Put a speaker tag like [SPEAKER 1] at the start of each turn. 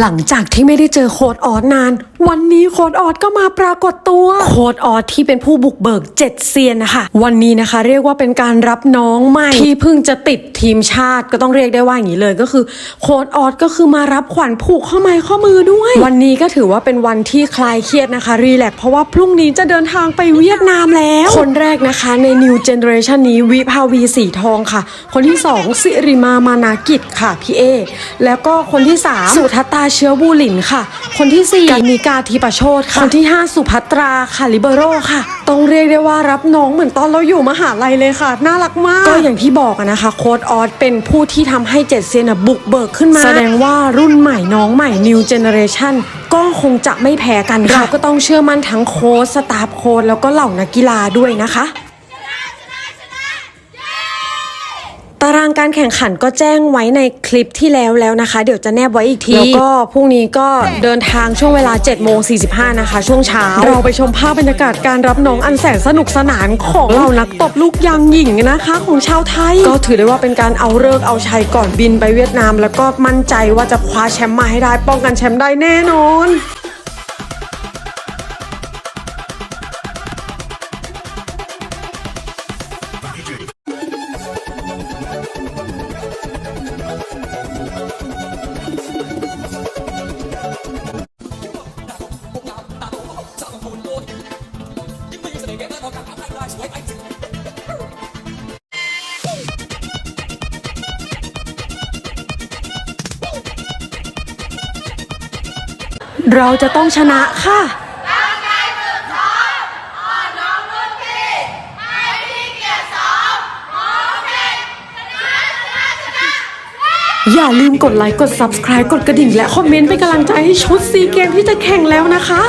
[SPEAKER 1] หลังจากที่ไม่ได้เจอโคดออสนาน วันนี้โคดออสก็มาปรากฏตัว โคดออสที่เป็นผู้บุกเบิกเจ็ดเซียนนะคะ วันนี้นะคะ เรียกว่าเป็นการรับน้องใหม่ที่เพิ่งจะติดทีมชาติก็ต้องเรียกได้ว่าอย่างนี้เลยก็คือ โคดออสก็คือมารับขวัญผูกข้อไม้ข้อมือด้วย วันนี้ก็ถือว่าเป็นวันที่คลายเครียดนะคะ รีแลกเพราะว่าพรุ่งนี้จะเดินทางไปเวียดนามแล้ว คนแรกนะคะใน New Generation นี้วิภาวีสีทองค่ะ คนที่สองสิริมามานากิจค่ะพี่เอแล้วก็คนที่สามสุทัตาเชื้อบูหลินค่ะ คนที่สี่กานิกาทีปโชตค่ะ คนที่ห้าสุภัตราค่ะลิเบโรค่ะ ต้องเรียกได้ว่ารับน้องเหมือนตอนเราอยู่มหาลัยเลยค่ะ น่ารักมาก ก็อย่างที่บอกนะคะ โค้ดออสเป็นผู้ที่ทำให้เจ็ดเซียนบุกเบิกขึ้นมา แสดงว่ารุ่นใหม่น้องใหม่ New Generation ก็คงจะไม่แพ้กันเราก็ต้องเชื่อมั่นทั้งโค้ชสตาฟโค้ชแล้วก็เหล่านักกีฬาด้วยนะคะ ตารางการแข่งขันก็แจ้งไว้ในคลิปที่แล้วแล้วนะคะ เดี๋ยวจะแนบไว้อีกที แล้วก็พรุ่งนี้ก็เดินทางช่วงเวลา7โมง45นะคะ ช่วงเช้า เราไปชมภาพบรรยากาศการรับน้องอันแสนสนุกสนานของเหล่านักตบลูกยางหญิงนะคะ ของชาวไทย ก็ถือได้ว่าเป็นการเอาเลิกษ์เอาชัยก่อนบินไปเวียดนาม แล้วก็มั่นใจว่าจะคว้าแชมป์มาให้ได้ป้องกันแชมป์ได้แน่นอน เราจะต้องชนะค่ะอย่าลืมกดไลค์ กด subscribe กดกระดิ่ง และคอมเมนต์เป็นกำลังใจให้ชุดซีเกมที่จะแข่งแล้วนะคะ